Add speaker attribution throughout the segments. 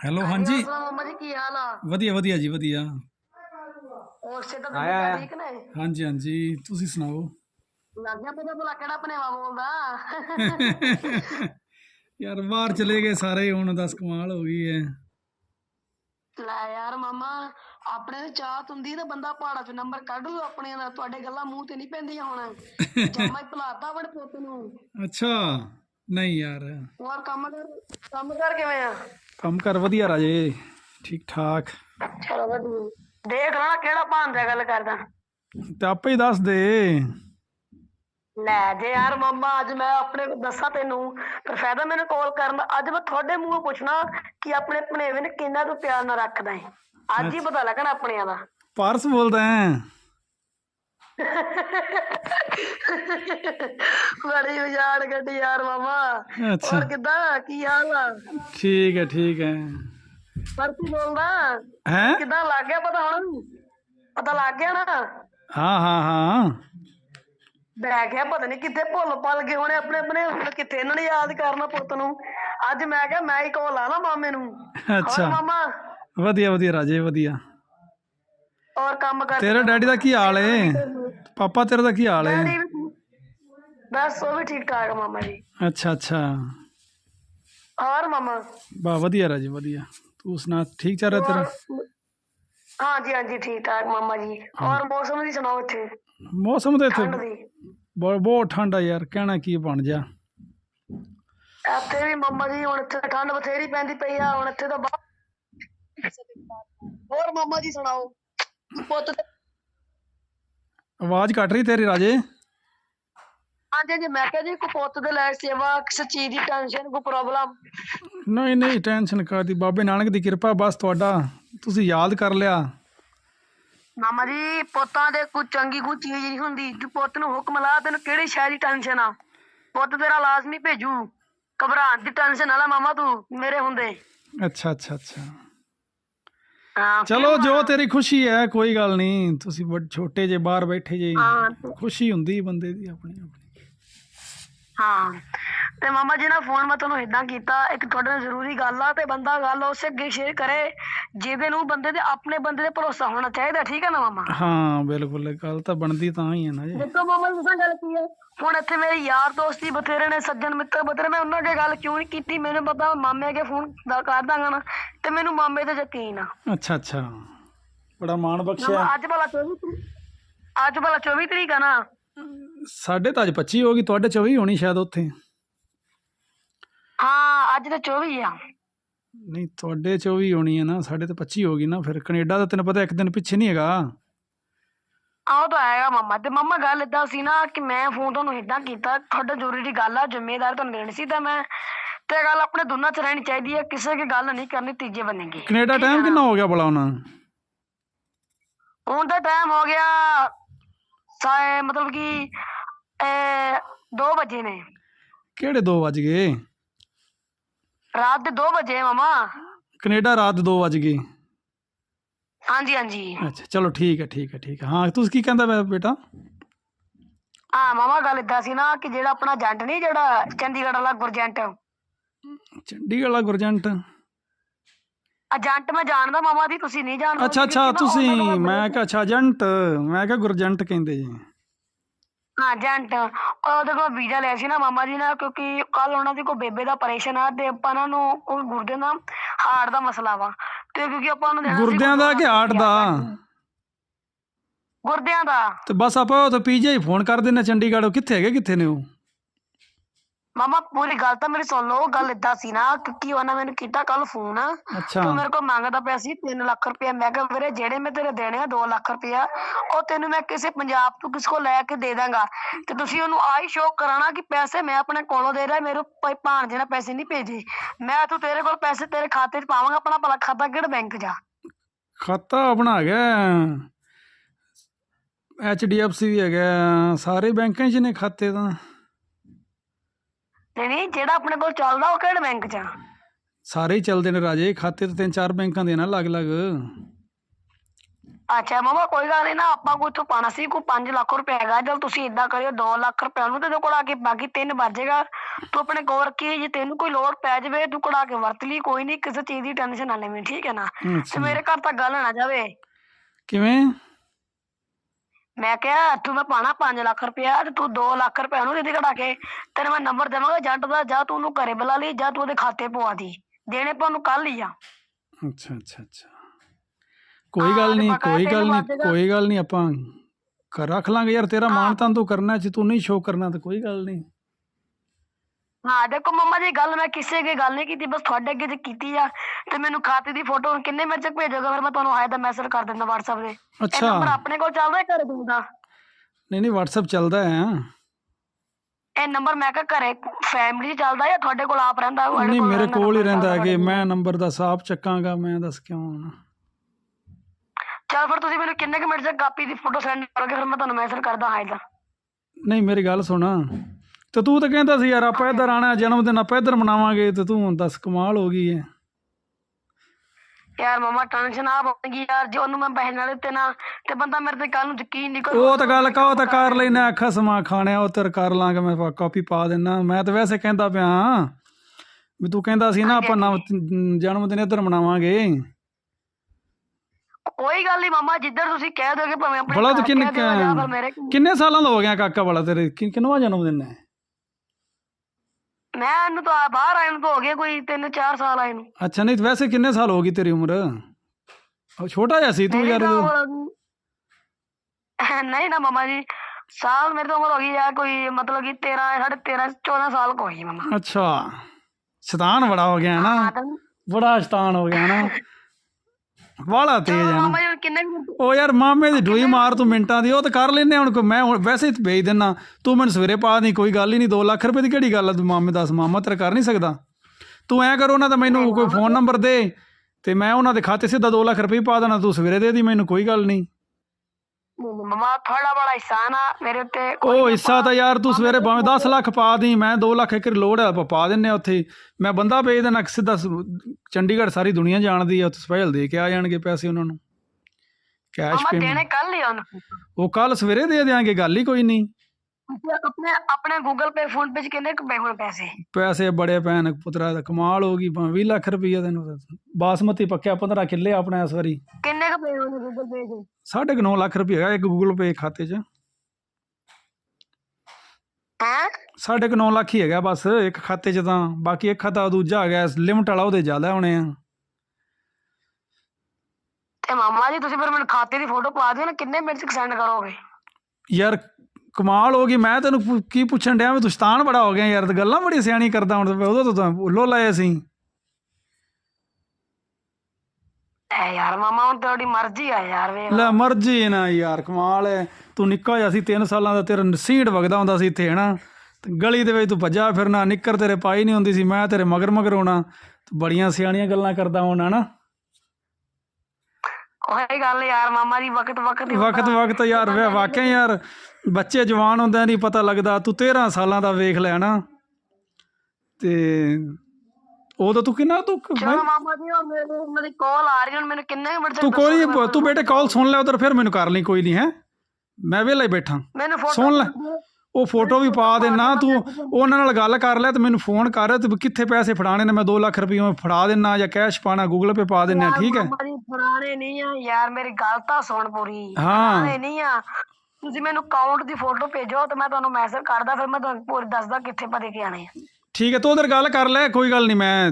Speaker 1: Hello ਹਾਂਜੀ?
Speaker 2: ਅਸਲਾਮ ਮਾਮਾ ਜੀ ਕੀ ਹਾਲ ਆ?
Speaker 1: ਵਧੀਆ ਵਧੀਆ ਜੀ ਵਧੀਆ।
Speaker 2: ਹੋਰ ਸੇ ਤਾਂ
Speaker 3: ਆਇਆ।
Speaker 2: ਠੀਕ ਨੇ?
Speaker 1: ਹਾਂਜੀ ਹਾਂਜੀ। ਤੁਸੀਂ ਸੁਣਾਓ?
Speaker 2: ਲੱਗ ਗਿਆ ਪਤਾ ਭਲਾ ਕਿਹੜਾ ਭਨੇਵਾ ਬੋਲਦਾ?
Speaker 1: ਯਾਰ ਬਾਹਰ ਚਲੇ ਗਏ ਸਾਰੇ ਹੁਣ ਦੱਸ ਕਮਾਲ ਹੋ ਗਈ ਹੈ।
Speaker 2: ਲੈ ਯਾਰ ਮਾਮਾ ਆਪਣੇ ਤੇ ਚਾਹਤ ਹੁੰਦੀ ਤਾਂ ਬੰਦਾ ਪਹਾੜਾਂ 'ਚ ਨੰਬਰ ਕੱਢ ਲੂ ਆਪਣੇ ਦਾ ਤੁਹਾਡੇ ਗੱਲਾਂ ਮੂੰਹ ਤੇ ਨਹੀਂ ਪੈਂਦੀਆਂ ਹੁਣ। ਜਮਾ ਹੀ ਭੁਲਾਤਾ ਬੜੇ ਪੁੱਤ ਨੂੰ।
Speaker 1: ਅੱਛਾ। ਨਹੀਂ ਯਾਰ।
Speaker 2: ਹੋਰ ਕੰਮ ਕਰ ਕੰਮ ਕਰ ਕਿਵੇਂ ਆ?
Speaker 1: ਕੰਮ ਕਰ ਵਧੀਆ ਰਾਜੇ ਠੀਕ ਠਾਕ।
Speaker 2: ਚਲੋ ਵਧੀਆ। ਦੇਖ ਲੈਣਾ ਕਿਹੜਾ ਭਾਂ ਦਾ ਗੱਲ ਕਰਦਾ।
Speaker 1: ਤੇ ਆਪੇ ਹੀ ਦੱਸ ਦੇ।
Speaker 2: ਲੈ ਜੇ ਯਾਰ ਮੰਮਾ ਅੱਜ ਮੈਂ ਆਪਣੇ ਕੋਲ ਦੱਸਾਂ ਤੈਨੂੰ ਪਰ ਫਾਇਦਾ ਮੈਨੂੰ ਕਾਲ ਕਰਨ ਦਾ। ਅੱਜ ਮੈਂ ਤੁਹਾਡੇ ਮੂੰਹੋਂ ਪੁੱਛਣਾ ਕਿ ਆਪਣੇ ਭਣੇਵੇਂ ਨੇ ਕਿੰਨਾ ਤੂੰ ਪਿਆਰ ਨਾਲ ਰੱਖਦਾ ਹੈ ਅੱਜ ਹੀ ਪਤਾ ਲੱਗਣਾ ਆਪਣਿਆਂ ਦਾ।
Speaker 1: ਪਾਰਸ ਬੋਲਦਾ ਹੈ
Speaker 2: ਬੜੀ ਉਜਾੜ ਗੱਡੀ ਯਾਰ ਮਾਮਾ।
Speaker 1: ਅੱਛਾ।
Speaker 2: ਹੋਰ ਕਿੱਦਾਂ? ਕੀ ਹਾਲ ਆ?
Speaker 1: ਠੀਕ ਹੈ ਠੀਕ ਹੈ।
Speaker 2: ਪਰਤੀ ਬੋਲਦਾ।
Speaker 1: ਹੈ?
Speaker 2: ਕਿੱਦਾਂ ਲੱਗ ਗਿਆ ਪਤਾ ਹੁਣ? ਪਤਾ ਲੱਗ ਗਿਆ ਨਾ?
Speaker 1: ਹਾਂ ਹਾਂ ਹਾਂ।
Speaker 2: ਮੈਂ ਕਿਹਾ ਪਤਾ ਨਹੀਂ ਕਿੱਥੇ ਭੁੱਲ ਪਲ ਗਏ ਹੋਣੇ ਆਪਣੇ ਆਪਣੇ ਹੁਣ ਕਿੱਥੇ ਇਹਨਾਂ ਨੇ ਯਾਦ ਕਰਨਾ ਪੁੱਤ ਨੂੰ। ਅੱਜ ਮੈਂ ਕਿਹਾ ਮੈਂ ਹੀ ਕੋਲ ਲਾ ਨਾ ਮਾਮੇ ਨੂੰ। ਹੋਰ
Speaker 1: ਅੱਛਾ।
Speaker 2: ਮਾਮਾ?
Speaker 1: ਵਧੀਆ ਵਧੀਆ ਰਾਜੇ ਵਧੀਆ।
Speaker 2: ਹੋਰ ਕੰਮ ਕਰ
Speaker 1: ਤੇਰੇ ਡੈਡੀ ਦਾ ਕੀ ਹਾਲ ਹੈ ਪਾਪਾ ਤੇਰੇ ਦਾ ਕੀ ਹਾਲ
Speaker 2: ਡੈਡੀ ਵੀ- ਬਸ ਉਹ ਵੀ ਠੀਕ ਠਾਕ ਆ ਮਾਮਾ ਜੀ।
Speaker 1: ਅੱਛਾ ਅੱਛਾ।
Speaker 2: ਹੋਰ ਮਾਮਾ?
Speaker 1: ਬਾ ਵਧੀਆ ਰਾਜੇ ਵਧੀਆ। ਤੂੰ ਸੁਣਾ ਠੀਕ ਚੱਲ ਰਿਹਾ ਤੇਰਾ?
Speaker 2: ਹਾਂਜੀ ਹਾਂਜੀ ਠੀਕ ਠਾਕ ਮਾਮਾ ਜੀ। ਹੋਰ ਮੌਸਮ ਦੀ ਸੁਣਾਓ ਇੱਥੇ?
Speaker 1: ਮੌਸਮ ਤੇ ਇੱਥੇ
Speaker 2: ਠੰਡ ਦੀ।
Speaker 1: ਬਹੁਤ ਬਹੁਤ ਠੰਡ ਆ ਯਾਰ ਕਹਿਣਾ ਕੀ ਬਣ ਜਾ
Speaker 2: ਇੱਥੇ ਵੀ ਮਾਮਾ ਜੀ ਹੁਣ ਇੱਥੇ ਠੰਡ ਬਥੇਰੀ ਪੈਂਦੀ ਪਈ ਆ ਹੁਣ ਇੱਥੇ ਤਾਂ ਬਾਹਰ ਹੋਰ ਮਾਮਾ ਜੀ ਸੁਣਾਓ। ਪੁੱਤ ਤੇ-
Speaker 1: ਆਵਾਜ਼ ਕੱਟ ਰਹੀ ਤੇਰੀ ਰਾਜੇ।
Speaker 2: ਹਾਂਜੀ ਹਾਂਜੀ ਮੈਂ ਕਿਹਾ ਜੀ ਕੋਈ ਪੁੱਤ ਦੇ ਲੈ ਸੇਵਾ ਕਿਸੇ ਚੀਜ਼ ਦੀ ਟੈਨਸ਼ਨ ਕੋਈ ਪ੍ਰੋਬਲਮ
Speaker 1: ਨਹੀਂ ਨਹੀਂ ਟੈਨਸ਼ਨ ਕਾਦੀ ਬਾਬੇ ਨਾਨਕ ਦੀ ਕਿਰਪਾ ਬਸ ਤੁਹਾਡਾ। ਤੁਸੀਂ ਯਾਦ ਕਰ ਲਿਆ।
Speaker 2: ਮਾਮਾ ਜੀ ਪੁੱਤਾਂ ਦੇ ਕੋਈ ਚੰਗੀ ਕੋਈ ਚੀਜ਼ ਨਹੀਂ ਹੁੰਦੀ। ਜੇ ਪੁੱਤ ਨੂੰ ਹੁਕਮ ਲਾ ਤੈਨੂੰ ਕਿਹੜੀ ਸ਼ੈ ਦੀ ਟੈਨਸ਼ਨ ਆ? ਪੁੱਤ ਤੇਰਾ ਲਾਜ਼ਮੀ ਭੇਜੂ। ਘਬਰਾਉਣ ਦੀ ਟੈਨਸ਼ਨ ਵਾਲਾ ਮਾਮਾ ਤੂੰ ਮੇਰੇ ਹੁੰਦੇ।
Speaker 1: ਅੱਛਾ ਅੱਛਾ ਅੱਛਾ। ਚਲੋ ਜੋ ਤੇਰੀ ਖੁਸ਼ੀ ਹੈ ਕੋਈ ਗੱਲ ਨਹੀਂ। ਤੁਸੀਂ ਵੱਡ- ਛੋਟੇ ਜੇ ਬਾਹਰ ਬੈਠੇ ਜੇ ਖੁਸ਼ੀ ਹੁੰਦੀ ਬੰਦੇ ਦੀ ਆਪਣੀ ਆਪਣੀ।
Speaker 2: ਹਾਂ। ਤੇ ਮਾਮਾ ਜੀ ਨਾਲ ਫੋਨ ਮੈਂ ਤੁਹਾਨੂੰ ਇਦਾਂ ਕੀਤਾ ਇੱਕ ਤੁਹਾਡੇ ਨਾਲ ਜ਼ਰੂਰੀ ਗੱਲ ਆ ਤੇ ਬੰਦਾ ਗੱਲ ਉਸੇ ਅੱਗੇ ਸ਼ੇਅਰ ਕਰੇ ਜਿਹਦੇ ਨੂੰ ਬੰਦੇ ਦੇ ਆਪਣੇ ਬੰਦੇ ਤੇ ਭਰੋਸਾ ਹੋਣਾ ਚਾਹੀਦਾ ਠੀਕ ਹੈ ਨਾ ਮਾਮਾ?
Speaker 1: ਹਾਂ ਬਿਲਕੁਲ ਗੱਲ ਤਾਂ ਬਣਦੀ ਤਾਂ ਹੀ ਹੈ ਨਾ ਜੀ।
Speaker 2: ਦੇਖੋ ਮਾਮਾ ਦੱਸਾਂ ਗੱਲ ਕੀ ਹੈ ਹੁਣ ਇੱਥੇ ਮੇਰੇ ਯਾਰ ਦੋਸਤੀ ਬਥੇਰੇ ਨੇ ਸੱਜਣ ਮਿੱਤਰ ਬਥੇਰੇ ਮੈਂ ਉਹਨਾਂ ਅੱਗੇ ਗੱਲ ਕਿਉਂ ਨਹੀਂ ਕੀਤੀ? ਮੈਨੂੰ ਪਤਾ ਮਾਮੇ ਅੱਗੇ ਫੋਨ ਦਾ ਕਰ ਦਾਂਗਾ ਨਾ ਤੇ ਮੈਨੂੰ ਮਾਮੇ ਤੇ ਯਕੀਨ ਆ।
Speaker 1: ਅੱਛਾ ਅੱਛਾ। ਬੜਾ ਮਾਣ ਬਖਸ਼ਿਆ।
Speaker 2: ਅੱਜ ਭਲਾ 24 ਤਰੀਕ ਅੱਜ ਭਲਾ 24 ਤਰੀਕ ਆ ਨਾ।
Speaker 1: ਸਾਡੇ ਤਾਂ ਅੱਜ 25 ਹੋ ਗਈ ਤੁਹਾਡੇ 24 ਹੋਣੀ ਸ਼ਾਇਦ ਉੱਥੇ।
Speaker 2: ਅੱਜ ਤਾਂ 24 ਆ।
Speaker 1: ਨਹੀਂ ਤੁਹਾਡੇ 24 ਹੋਣੀ ਹੈ ਨਾ ਸਾਡੇ ਤਾਂ 25 ਹੋ ਗਈ ਨਾ ਫਿਰ ਕੈਨੇਡਾ ਦਾ ਤੈਨੂੰ ਪਤਾ ਇੱਕ ਦਿਨ ਪਿੱਛੇ ਨਹੀਂ ਹੈਗਾ।
Speaker 2: ਆਹ ਤਾਂ ਆਏਗਾ ਮਾਮਾ ਤੇ ਮਾਮਾ ਗੱਲ ਏਦਾਂ ਸੀ ਨਾ ਕਿ ਮੈਂ ਫੋਨ ਤੁਹਾਨੂੰ ਏਦਾਂ ਕੀਤਾ ਤੁਹਾਡਾ ਜ਼ਰੂਰੀ ਦੀ ਗੱਲ ਆ ਜ਼ਿੰਮੇਦਾਰ ਤੁਹਾਨੂੰ ਦੇਣੀ ਸੀ ਤਾਂ ਮੈਂ ਤੇ ਗੱਲ ਆਪਣੇ ਦੋਨਾਂ ਚ ਰਹਿਣੀ ਚਾਹੀਦੀ ਹੈ ਕਿਸੇ ਕੀ ਗੱਲ ਨਹੀਂ ਕਰਨੀ ਤੀਜੇ ਕੀ
Speaker 1: ਕੈਨੇਡਾ ਟਾਈਮ ਕਿੰਨਾ ਹੋ ਗਿਆ ਬਲਾ ਉਹਨਾਂ?
Speaker 2: ਹੁਣ ਤਾਂ ਟਾਈਮ ਹੋ ਗਿਆ ਸਾਏ ਮਤਲਬ ਕਿ ਇਹ 2 ਵਜੇ ਨੇ।
Speaker 1: ਕਿਹੜੇ 2 ਵਜ ਗਏ?
Speaker 2: ਰਾਤ ਦੇ 2 ਵਜੇ ਮਾਮਾ।
Speaker 1: ਕੈਨੇਡਾ ਰਾਤ ਦੇ 2 ਵਜ ਗਏ।
Speaker 2: ਹਾਂਜੀ ਹਾਂਜੀ।
Speaker 1: ਅੱਛਾ ਚਲੋ ਠੀਕ ਹੈ ਠੀਕ ਹੈ ਠੀਕ ਹੈ। ਹਾਂ ਤੁਸੀਂ ਕੀ ਕਹਿੰਦਾ ਪਿਆ ਬੇਟਾ?
Speaker 2: ਹਾਂ ਮਾਮਾ ਗੱਲ ਏਦਾਂ ਸੀ ਨਾ ਕਿ ਜਿਹੜਾ ਆਪਣਾ ਏਜੰਟ ਨਹੀਂ ਜਿਹੜਾ ਚੰਡੀਗੜ੍ਹ ਵਾਲਾ ਗੁਰਜੰਟ।
Speaker 1: ਚੰਡੀਗੜ੍ਹ ਵਾਲਾ ਗੁਰਜੰਟ?
Speaker 2: ਏਜੰਟ ਮੈਂ ਜਾਣਦਾ ਮਾਮਾ ਦੀ ਤੁਸੀਂ ਨਹੀਂ ਜਾਣਦੇ।
Speaker 1: ਅੱਛਾ ਅੱਛਾ ਤੁਸੀਂ ਮੈਂ ਕਿਹਾ ਅੱਛਾ ਏਜੰਟ। ਮੈਂ ਕਿਹਾ ਗੁਰਜੰਟ ਕਹਿੰਦੇ। ਜੀ
Speaker 2: ਹਾਂ ਏਜੰਟ ਉਹਦੇ ਕੋਲ ਵੀਜ਼ਾ ਲਿਆ ਸੀ ਨਾ ਮਾਮਾ ਜੀ ਨਾਲ ਕਿਉਂਕਿ ਕੱਲ ਉਹਨਾਂ ਦੀ ਕੋਈ ਬੇਬੇ ਦਾ ਆਪਰੇਸ਼ਨ ਆ ਤੇ ਆਪਾਂ ਉਹਨਾਂ ਨੂੰ ਉਹ ਗੁਰਦੇ ਦਾ ਹਾਰਟ ਦਾ ਮਸਲਾ ਵਾ। ਤੇ ਕਿਉਂਕਿ ਆਪਾਂ ਉਹਨੂੰ ਸੀ
Speaker 1: ਗੁਰਦਿਆਂ ਦਾ ਕਿ ਹਾਰਟ ਦਾ?
Speaker 2: ਗੁਰਦਿਆਂ ਦਾ।
Speaker 1: ਤੇ ਬਸ ਆਪਾਂ ਉਹ ਤਾਂ ਪੀਜੀਆਈ ਫੋਨ ਕਰ ਦਿੰਨੇ ਚੰਡੀਗੜ੍ਹ ਉਹ ਕਿੱਥੇ ਹੈਗੇ ਕਿੱਥੇ ਨੇ ਉਹ?
Speaker 2: ਮਾਮਾ ਪੂਰੀ ਗੱਲ ਤਾਂ ਮੇਰੀ ਸੁਣ ਲਓ ਗੱਲ ਏਦਾਂ ਸੀ ਨਾ ਕਿਉਂਕਿ ਉਹਨਾਂ ਮੈਨੂੰ ਕੀਤਾ ਕੱਲ ਫੋਨ।
Speaker 1: ਅੱਛਾ।
Speaker 2: ਤੂੰ ਮੇਰੇ ਕੋਲ ਮੰਗਦਾ ਪਿਆ ਸੀ 3 ਲੱਖ ਰੁਪਇਆ। ਮੈਂ ਕਿਹਾ ਵੀਰੇ ਜਿਹੜੇ ਮੈਂ ਤੇਰੇ ਦੇਣੇ ਆ 2 ਲੱਖ ਰੁਪਇਆ ਉਹ ਤੈਨੂੰ ਮੈਂ ਕਿਸੇ ਪੰਜਾਬ ਤੋਂ ਕਿਸ ਕੋ ਲੈ ਕੇ ਦੇ ਦਾਂਗਾ। ਤੇ ਤੁਸੀਂ ਉਹਨੂੰ ਆਹੀ ਸ਼ੋਅ ਕਰਾਣਾ ਕਿ ਪੈਸੇ ਮੈਂ ਆਪਣੇ ਕੋਲੋਂ ਦੇ ਰਿਹਾ ਮੇਰੇ ਭਾਣਜੇ ਨਾਲ ਪੈਸੇ ਨਹੀਂ ਭੇਜੇ। ਮੈਂ ਤੂੰ ਤੇਰੇ ਕੋਲ ਪੈਸੇ ਤੇਰੇ ਖਾਤੇ 'ਚ ਪਾਵਾਂਗਾ ਆਪਣਾ ਭਲਾ ਖਾਤਾ ਕਿਹੜੇ ਬੈਂਕ ਆ?
Speaker 1: ਖਾਤਾ ਬਣਾ ਗਿਆ ਐਚਡੀਐਫਸੀ ਵੀ ਹੈਗਾ ਸਾਰੇ ਬੈਂਕਾਂ 'ਚ ਨੇ ਖਾਤੇ ਤਾਂ।
Speaker 2: ਨਹੀਂ ਨਹੀਂ ਜਿਹੜਾ ਆਪਣੇ ਕੋਲ ਚੱਲਦਾ ਉਹ ਕਿਹੜੇ ਬੈਂਕ 'ਚ ਆ?
Speaker 1: ਸਾਰੇ ਹੀ ਚੱਲਦੇ ਨੇ ਰਾਜੇ ਖਾਤੇ ਤਾਂ ਤਿੰਨ ਚਾਰ ਬੈਂਕਾਂ ਦੇ ਨਾ ਅਲੱਗ-ਅਲੱਗ।
Speaker 2: ਅੱਛਾ ਮਮਾ ਕੋਈ ਗੱਲ ਨਹੀਂ ਨਾ ਆਪਾਂ ਕੋਈ ਤੋਂ ਪਾਣਾ ਸੀ ਕੋਈ 5 ਲੱਖ ਰੁਪਏ ਹੈਗਾ ਚਲ ਤੁਸੀਂ ਇਦਾਂ ਕਰਿਓ 2 ਲੱਖ ਰੁਪਏ ਨੂੰ ਤੇ ਤੇਰੇ ਕੋਲ ਆ ਕੇ ਬਾਕੀ ਤਿੰਨ ਬਚੇਗਾ ਤੂੰ ਆਪਣੇ ਕੋਲ ਰੱਖੀ ਜੇ ਤੈਨੂੰ ਕੋਈ ਲੋੜ ਪੈ ਜਾਵੇ ਤੂੰ ਕਢਾ ਕੇ ਵਰਤ ਲਈ ਕੋਈ ਨਹੀਂ ਕਿਸੇ ਚੀਜ਼ ਦੀ ਟੈਨਸ਼ਨ ਨਾ ਲੈਵੇਂ ਠੀਕ ਹੈ ਨਾ? ਤੇ ਮੇਰੇ ਘਰ ਤਾਂ ਗੱਲ ਨਾ ਜਾਵੇ।
Speaker 1: ਕਿਵੇਂ?
Speaker 2: ਮੈਂ ਕਿਹਾ ਤੂੰ ਮੈਂ ਪਾਣਾ 5 ਲੱਖ ਰੁਪਇਆ ਤੇ ਤੂੰ 2 ਲੱਖ ਰੁਪਏ ਨੂੰ ਦੇ ਕਢਾ ਕੇ। ਤੈਨੂੰ ਮੈਂ ਨੰਬਰ ਦੇਵਾਂਗਾ ਜੱਟ ਦਾ ਜਾਂ ਤੂੰ ਉਹਨੂੰ ਘਰੇ ਬੁਲਾ ਲਈ ਜਾਂ ਤੂੰ ਉਹਦੇ ਖਾਤੇ ਪਵਾ ਦੀ। ਦੇਣੇ ਪਾ ਉਹਨੂੰ ਕੱਲ ਹੀ ਆ।
Speaker 1: ਅੱਛਾ ਅੱਛਾ ਅੱਛਾ। ਕੋਈ ਗੱਲ ਨਹੀਂ ਕੋਈ ਗੱਲ ਨਹੀਂ। ਕੋਈ ਗੱਲ ਨਹੀਂ ਆਪਾਂ ਕਰ ਰੱਖ ਲਾਂਗੇ ਯਾਰ ਤੇਰਾ ਮਾਣ। ਤਾਂ ਤੂੰ ਕਰਨਾ ਜੇ ਤੂੰ ਨਹੀਂ ਸ਼ੋਅ ਕਰਨਾ ਤਾਂ ਕੋਈ ਗੱਲ ਨਹੀਂ।
Speaker 2: ਹਾਂ ਦੇਖੋ ਮੰਮਾ ਜੀ ਗੱਲ ਮੈਂ ਕਿਸੇ ਅੱਗੇ ਗੱਲ ਨਹੀਂ ਕੀਤੀ ਬਸ ਤੁਹਾਡੇ ਅੱਗੇ ਜੇ ਕੀਤੀ ਆ ਤੇ ਮੈਨੂੰ ਖਾਤੇ ਦੀ ਫੋਟੋ ਕਿੰਨੇ ਮਿੰਟ ਚ ਭੇਜੋਗਾ ਫਿਰ ਮੈਂ ਤੁਹਾਨੂੰ ਹਾਏ ਦਾ ਮੈਸੇਜ ਕਰ ਦਿੰਦਾ WhatsApp ਤੇ। ਇਹ
Speaker 1: ਅੱਛਾ।
Speaker 2: ਨੰਬਰ ਆਪਣੇ ਕੋਲ ਚੱਲਦਾ ਹੈ ਘਰੇ ਦੂੰਦਾ
Speaker 1: ਨਹੀਂ ਨਹੀਂ WhatsApp ਚੱਲਦਾ ਹੈ।
Speaker 2: ਇਹ ਨੰਬਰ ਮੈਂ ਕਿਹਾ ਘਰੇ ਫੈਮਿਲੀ ਚੱਲਦਾ ਜਾਂ ਤੁਹਾਡੇ ਕੋਲ ਆਪ ਰਹਿੰਦਾ ਤੁਹਾਡੇ
Speaker 1: ਨਹੀਂ ਮੇਰੇ ਕੋਲ ਹੀ
Speaker 2: number
Speaker 1: ਰਹਿੰਦਾ ਹੈ
Speaker 2: ਚੱਲਦਾ
Speaker 1: ਕਿ
Speaker 2: ਤੁਹਾਡੇ
Speaker 1: ਮੈਂ ਨੰਬਰ ਦਾ ਸਾਫ਼ ਚੱਕਾਂਗਾ ਮੈਂ ਦੱਸ ਕਿਉਂ ਆਉਣਾ?
Speaker 2: ਚੱਲ ਫਿਰ ਤੁਸੀਂ ਮੈਨੂੰ ਕਿੰਨੇ ਕੁ ਮਿੰਟ ਚ ਕਾਪੀ ਦੀ ਫੋਟੋ ਸੈਂਡ ਕਰੋਗੇ ਫਿਰ ਮੈਂ ਤੁਹਾਨੂੰ ਮੈਸੇਜ ਕਰਦਾ ਹਾਏ ਦਾ
Speaker 1: ਨਹੀਂ ਮੇਰੀ ਗੱਲ ਸੁਣ। ਤੇ ਤੂੰ ਤਾਂ ਕਹਿੰਦਾ ਸੀ ਯਾਰ ਆਪਾਂ ਇੱਧਰ ਆਣਾ ਜਨਮ ਦਿਨ ਆਪਾਂ ਇੱਧਰ ਮਨਾਵਾਂਗੇ ਤੇ ਤੂੰ ਹੁਣ ਦੱਸ ਕਮਾਲ ਹੋ ਗਈ ਹੈ
Speaker 2: ਯਾਰ ਮਮਾ ਟੈਨਸ਼ਨ ਆ ਗਈ ਯਾਰ ਜੇ ਉਹਨੂੰ ਮੈਂ ਪੈਸੇ ਨਾ ਦਿੱਤੇ ਨਾ ਤੇ ਬੰਦਾ ਮੇਰੇ ਤੇ ਕੱਲ ਨੂੰ ਯਕੀਨ ਨਹੀਂ ਕਰੂਗਾ।
Speaker 1: ਉਹ ਤਾਂ ਗੱਲ ਕਹੋ ਤਾਂ ਕਰ ਲੈਣਾ ਅੱਖਾਂ ਸਮਾ ਖਾਣਿਆ ਉਹ ਤੇਰ ਕਰ ਲਾਂਗੇ ਮੈਂ ਕਾਪੀ ਪਾ ਦੇਣਾ ਮੈਂ ਤਾਂ ਵੈਸੇ ਕਹਿੰਦਾ ਪਿਆ ਵੀ ਤੂੰ ਕਹਿੰਦਾ ਸੀ ਨਾ ਆਪਾਂ ਜਨਮ ਦਿਨ ਇੱਧਰ ਮਨਾਵਾਂਗੇ।
Speaker 2: ਕੋਈ ਗੱਲ ਨਹੀਂ ਮਮਾ ਜਿੱਧਰ ਤੁਸੀਂ ਕਹਿ ਦੋਗੇ ਭਾਵੇਂ ਆਪਣੇ
Speaker 1: ਤੂੰ
Speaker 2: ਘਰ
Speaker 1: ਕਿੰਨੇ ਕਿੰਨੇ ਸਾਲਾਂ ਦਾ ਹੋ ਗਿਆ ਕਾਕਾ ਵਾਲਾ ਤੇਰੇ? ਕਿੰਨਵਾਂ ਜਨਮ ਦਿਨ ਹੈ
Speaker 2: ਮੈਂ ਇਹਨੂੰ ਤਾਂ ਬਾਹਰ ਆਏ ਨੂੰ ਤਾਂ ਹੋ ਗਏ ਕੋਈ 3-4 ਸਾਲ ਆਏ ਨੂੰ।
Speaker 1: ਅੱਛਾ ਨਹੀਂ ਵੈਸੇ ਕਿੰਨੇ ਸਾਲ ਹੋ ਗਈ ਤੇਰੀ ਉਮਰ? ਉਹ ਛੋਟਾ ਜਿਹਾ ਸੀ ਤੂੰ ਯਾਰ
Speaker 2: ਗਈ- ਨਹੀਂ ਨਾ ਮਮਾ ਜੀ ਸਾਲ ਮੇਰੀ ਤਾਂ ਉਮਰ ਹੋ ਗਈ ਯਾਰ ਕੋਈ ਮਤਲਬ ਕਿ 13 ਸਾਢੇ 13 14 ਸਾਲ ਕੋ ਹੋਈ ਮਮਾ।
Speaker 1: ਅੱਛਾ ਸ਼ੈਤਾਨ ਬੜਾ ਹੋ ਗਿਆ ਨਾ।
Speaker 2: ਹਾਂ
Speaker 1: ਬੜਾ ਸ਼ੈਤਾਨ ਹੋ ਗਿਆ ਨਾ। ਬਾਲਾ ਤੇਜ਼ ਹੈ ਨਾ।
Speaker 2: ਮਮਾ ਜੀ ਕਿੰਨੇ
Speaker 1: ਉਹ ਯਾਰ ਮਾਮੇ ਦੀ ਡੋਈ ਮਾਰ ਤੂੰ ਮਿੰਟਾਂ ਦੀ ਉਹ ਤਾਂ ਕਰ ਲੈਨੇ ਹੁਣ ਕੋਈ ਮੈਂ ਹੁਣ ਵੈਸੇ ਹੀ ਭੇਜ ਦਿੰਨਾ। ਤੂੰ ਮੈਨੂੰ ਸਵੇਰੇ ਪਾ ਦੀ ਕੋਈ ਗੱਲ ਹੀ ਨਹੀਂ 2 ਲੱਖ ਰੁਪਏ ਦੀ ਕਿਹੜੀ ਗੱਲ ਆ? ਤੂੰ ਮਾਮੇ ਦੱਸ ਮਾਮਾ ਤੇਰਾ ਕਰ ਨਹੀਂ ਸਕਦਾ। ਤੂੰ ਐ ਕਰ ਉਹਨਾਂ ਦਾ ਮੈਨੂੰ ਕੋਈ ਫੋਨ ਨੰਬਰ ਦੇ ਤੇ ਮੈਂ ਉਹਨਾਂ ਦੇ ਖਾਤੇ ਸਿੱਧਾ 2 ਲੱਖ ਰੁਪਏ ਪਾ ਦੇਣਾ ਤੂੰ ਸਵੇਰੇ ਦੇ ਦੀ ਮੈਨੂੰ ਕੋਈ ਗੱਲ ਨਹੀਂ।
Speaker 2: ਮਮਾ ਥੋੜਾ ਬੜਾ ਹਿੱਸਾ ਨਾ ਮੇਰੇ ਉੱਤੇ
Speaker 1: ਉਹ ਹਿੱਸਾ ਤਾਂ ਯਾਰ ਤੂੰ ਸਵੇਰੇ ਭਾਵੇਂ 10 ਲੱਖ ਪਾ ਦੀ ਮੈਂ 2 ਲੱਖ ਇੱਕ ਲੋੜ ਹੈ ਪਾ ਦਿੰਨੇ ਉੱਥੇ। ਮੈਂ ਬੰਦਾ ਭੇਜ ਦੇਣਾ ਸਿੱਧਾ ਚੰਡੀਗੜ੍ਹ ਸਾਰੀ ਦੁਨੀਆ ਜਾਣਦੀ ਆ ਉੱਥੇ ਸਪੈਸ਼ਲ ਦੇ ਕੇ ਆ ਜਾਣਗੇ ਪੈਸੇ ਉਹਨਾਂ ਨੂੰ। ਕੈਸ਼
Speaker 2: ਮਮਾ
Speaker 1: ਪੇਮੈਂਟ
Speaker 2: ਦੇਣੇ ਕੱਲ ਹੀ ਉਹਨੂੰ।
Speaker 1: ਉਹ ਕੱਲ ਸਵੇਰੇ ਦੇ ਦਿਆਂਗੇ ਗੱਲ ਹੀ ਕੋਈ ਨਹੀਂ।
Speaker 2: ਆਪਣੇ ਆਪਣੇ ਗੂਗਲ ਪੇ ਫੋਨ ਪੇ ਚ ਕਿੰਨੇ ਕੁ ਪਏ ਹੋਣ ਪੈਸੇ?
Speaker 1: ਪੈਸੇ ਬੜੇ ਪੈਣ ਪੁੱਤਰਾ ਦਾ ਕਮਾਲ ਹੋ ਗਈ ਭਾਵੇਂ 20 ਲੱਖ ਰੁਪਈਆ ਤੈਨੂੰ ਤਾਂ। ਬਾਸਮਤੀ ਪੱਕਿਆ 15 ਕਿੱਲੇ ਆਪਣਾ ਇਸ ਵਾਰੀ।
Speaker 2: ਕਿੰਨੇ ਕੁ ਪਏ ਹੋਣ ਗੂਗਲ ਪੇ ਚ
Speaker 1: ਸਾਢੇ ਕੁ ਨੌ ਲੱਖ ਰੁਪਈਆ ਹੈਗਾ ਇੱਕ ਗੂਗਲ ਪੇ ਖਾਤੇ 'ਚ।
Speaker 2: ਹੈ?
Speaker 1: ਸਾਢੇ ਕੁ ਨੌ ਲੱਖ ਹੀ ਹੈਗਾ ਬਸ ਇੱਕ ਖਾਤੇ 'ਚ ਤਾਂ। ਬਾਕੀ ਇੱਕ ਖਾਤਾ ਦੂਜਾ ਹੈਗਾ ਲਿਮਟ ਵਾਲਾ ਉਹਦੇ ਜ਼ਿਆਦਾ ਹੋਣੇ ਆ।
Speaker 2: ਤੇ ਮਾਮਾ ਜੀ ਤੁਸੀਂ ਫਿਰ ਮੈਨੂੰ ਖਾਤੇ ਦੀ ਫੋਟੋ ਪਾ ਦਿਓ ਨਾ ਕਿੰਨੇ ਮਿੰਟ ਚ ਸੈਂਡ ਕਰੋਗੇ?
Speaker 1: ਯਾਰ ਕਮਾਲ ਹੋ ਗਈ ਮੈਂ ਤੈਨੂੰ ਕੀ ਪੁੱਛਣ ਡਿਆ ਵੀ? ਤੂੰ ਸ਼ਤਾਨ ਬੜਾ ਹੋ ਗਿਆ ਯਾਰ ਤੇ ਗੱਲਾਂ ਬੜੀ ਸਿਆਣੀ ਕਰਦਾ ਹੁਣ ਉਦੋਂ ਤੋਂ ਉੱਲੋ ਲਾਏ ਸੀ।
Speaker 2: ਐ ਯਾਰ ਮਾਮਾ ਹੁਣ ਤੁਹਾਡੀ ਮਰਜ਼ੀ ਆ ਯਾਰ ਵੇਖ।
Speaker 1: ਲੈ ਮਰਜ਼ੀ ਨਾ ਯਾਰ ਕਮਾਲ ਹੈ ਤੂੰ ਨਿੱਕਾ ਜਿਹਾ ਸੀ 3 ਸਾਲਾਂ ਦਾ ਤੇਰਾ ਸੀਟ ਵਗਦਾ ਹੁੰਦਾ ਸੀ ਇੱਥੇ ਹਨਾ? ਗਲੀ ਦੇ ਵਿੱਚ ਤੂੰ ਭੱਜਾ ਫਿਰਨਾ ਨਿੱਕਰ ਤੇਰੇ ਪਾਈ ਨਹੀਂ ਹੁੰਦੀ ਸੀ ਮੈਂ ਤੇਰੇ ਮਗਰ ਮਗਰ ਹੋਣਾ ਬੜੀਆਂ ਸਿਆਣੀਆਂ ਗੱਲਾਂ ਕਰਦਾ ਹੁਣ ਹਨਾ?
Speaker 2: ਕੋਈ ਗੱਲ ਯਾਰ ਮਾਮਾ ਜੀ ਵਕਤ ਵਕਤ
Speaker 1: ਵਕਤ। ਵਕਤ ਯਾਰ ਵਾਕਿਆ ਯਾਰ ਬੱਚੇ ਜਵਾਨ ਹੁੰਦੇ ਨਹੀਂ ਪਤਾ ਲੱਗਦਾ ਤੂੰ 13 ਸਾਲਾਂ ਦਾ ਵੇਖ ਲਿਆ ਨਾ। ਤੇ ਉਦੋਂ ਤੂੰ ਕਿੰਨਾ ਤੂੰ
Speaker 2: ਚਲੋ ਮਾਮਾ ਜੀ ਉਹ ਮੇਰੇ ਮੇਰੀ ਕਾਲ ਆ ਰਹੀ ਹੁਣ ਮੈਨੂੰ ਕਿੰਨੇ ਚ
Speaker 1: ਤੂੰ ਕੋਈ ਤੂੰ ਬੇਟੇ ਕਾਲ ਸੁਣ ਲੈ ਉਧਰ ਫਿਰ ਮੈਨੂੰ ਕਰ ਲਈ ਕੋਈ ਨਹੀਂ ਹੈ। ਮੈਂ ਵਿਹਲਾ ਹੀ ਬੈਠਾ। ਸੁਣ ਲੈ। ਉਹ ਫੋਟੋ ਵੀ ਪਾ ਦੇ ਨਾ ਤੂੰ ਉਹਨਾਂ ਨਾਲ ਗੱਲ ਕਰ ਲੈ ਤੇ ਮੈਨੂੰ ਫੋਨ ਕਰ ਤੇ ਕਿੱਥੇ ਪੈਸੇ ਫੜਾਣੇ ਨੇ ਮੈਂ 2 ਲੱਖ ਰੁਪਏ ਫੜਾ ਦੇਣਾ ਜਾਂ ਕੈਸ਼ ਪਾਣਾ ਗੂਗਲ ਪੇ ਪਾ ਆ ਠੀਕ ਹੈ?
Speaker 2: ਫੜਾਣੇ ਨਹੀਂ ਆ ਯਾਰ ਮੇਰੀ ਗੱਲ ਤਾਂ ਸੁਣ ਪੂਰੀ।
Speaker 1: ਹਾਂ।
Speaker 2: ਫੜਾਣੇ ਨਹੀਂ ਆ। ਤੁਸੀਂ ਮੈਨੂੰ ਕਾਊਂਟ ਦੀ ਫੋਟੋ ਭੇਜੋ ਤੇ ਮੈਂ ਤੁਹਾਨੂੰ ਮੈਸੇਜ ਕਰਦਾ ਫਿਰ ਮੈਂ ਤੁਹਾਨੂੰ ਪੂਰੀ ਦੱਸਦਾ ਕਿੱਥੇ ਪਤੇ ਕੇ ਆਣੇ ਆ।
Speaker 1: ਠੀਕ ਹੈ ਤੂੰ ਉਧਰ ਗੱਲ ਕਰ ਲੈ ਕੋਈ ਗੱਲ ਨਹੀਂ ਮੈਂ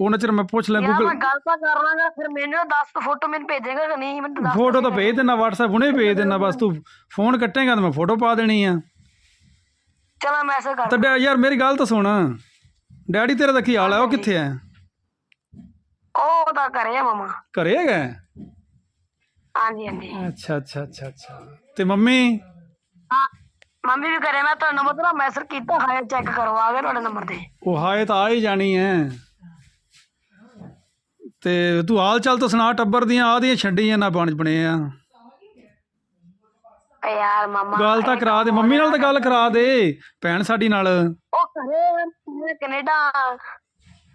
Speaker 1: ਉਹਨਾਂ ਚਿਰ ਮੈਂ ਪੁੱਛ ਲੈ
Speaker 2: ਯਾਰ
Speaker 1: ਗੂਗਲ
Speaker 2: ਮੈਂ ਗੱਲ ਤਾਂ ਕਰ ਲਾਂਗਾ ਫਿਰ ਮੈਨੂੰ ਦੱਸ ਫੋਟੋ ਮੈਨੂੰ ਭੇਜੇਗਾ ਕਿ ਨਹੀਂ ਮੈਨੂੰ ਦੱਸ
Speaker 1: ਫੋਟੋ ਤਾਂ ਭੇਜ ਦੇਣਾ WhatsApp ਹੁਣੇ ਭੇਜ ਦੇਣਾ ਬਸ ਤੂੰ ਫੋਨ ਕੱਟੇਗਾ ਤਾਂ ਮੈਂ ਫੋਟੋ ਪਾ ਦੇਣੀ ਆ।
Speaker 2: ਚਲੋ ਮੈਸੇਜ ਕਰ
Speaker 1: ਤਾਂ ਡੈ- ਯਾਰ ਮੇਰੀ ਗੱਲ ਤਾਂ ਸੁਣ। ਡੈਡੀ ਤੇਰਾ ਦਾ ਕੀ ਹਾਲ ਹੈ ਉਹ ਕਿੱਥੇ ਹੈ
Speaker 2: ਉਹ ਤਾਂ ਕਰੇ ਆ ਮਾਮਾ।
Speaker 1: ਘਰੇ ਹੈਗਾ
Speaker 2: ਹਾਂਜੀ ਹਾਂਜੀ।
Speaker 1: ਅੱਛਾ ਅੱਛਾ ਅੱਛਾ ਅੱਛਾ। ਤੇ ਮੰਮੀ?
Speaker 2: ਹਾਂ ਮੰਮੀ ਵੀ ਕਰੇ ਮੈਂ ਤੁਹਾਨੂੰ ਮਤਲਬ ਮੈਸੇਜ ਕੀਤਾ ਹਾਏ ਚੈੱਕ ਕਰੋ ਆ ਗਿਆ ਤੁਹਾਡੇ ਨੰਬਰ ਤੇ।
Speaker 1: ਉਹ ਹਾਏ ਤਾਂ ਆ ਹੀ ਜਾਣੀ ਹੈ। ਤੇ ਤੂੰ ਹਾਲ ਚਾਲ ਤਾਂ ਸੁਣਾ ਟੱਬਰ ਦੀਆਂ ਆਦੀਆਂ ਛੱਡੀਆਂ ਨਾ ਬਣ ਬਣੇ ਆ।
Speaker 2: ਏ ਯਾਰ ਮਾਮਾ
Speaker 1: ਗੱਲ ਤਾਂ ਕਰਾ ਦੇ ਮੰਮੀ ਨਾਲ ਤਾਂ ਗੱਲ ਕਰਾ ਦੇ ਭੈਣ ਸਾਡੀ ਨਾਲ।
Speaker 2: ਉਹ ਕਰੇ ਮੈਂ ਕੈਨੇਡਾ।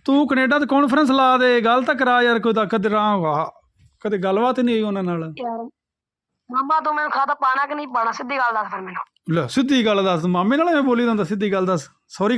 Speaker 1: ਤੂੰ ਕੈਨੇਡਾ ਤੇ ਕਾਨਫਰੰਸ ਲਾ ਦੇ ਗੱਲ ਤਾਂ ਕਰਾ ਯਾਰ ਕੋਈ ਤਾਂ ਕਦਰਾਂ ਕਦੇ ਗੱਲਬਾਤ ਨਹੀਂ ਹੋਈ ਉਹਨਾਂ ਨਾਲ।
Speaker 2: ਯਾਰ ਮਾਮਾ ਤੂੰ ਮੈਨੂੰ ਖਾਤਾ ਪਾਣਾ ਕਿ ਨਹੀਂ ਪਾਣਾ ਸਿੱਧੀ ਗੱਲ ਦੱਸ ਫਿਰ ਮੈਨੂੰ।
Speaker 1: ਲੈ ਸਿੱਧੀ ਗੱਲ ਦੱਸ ਮਾਮੇ ਨਾਲ ਐਵੇਂ ਬੋਲੀ ਜਾਂਦਾ ਸਿੱਧੀ ਗੱਲ ਦੱਸ ਸੌਰੀ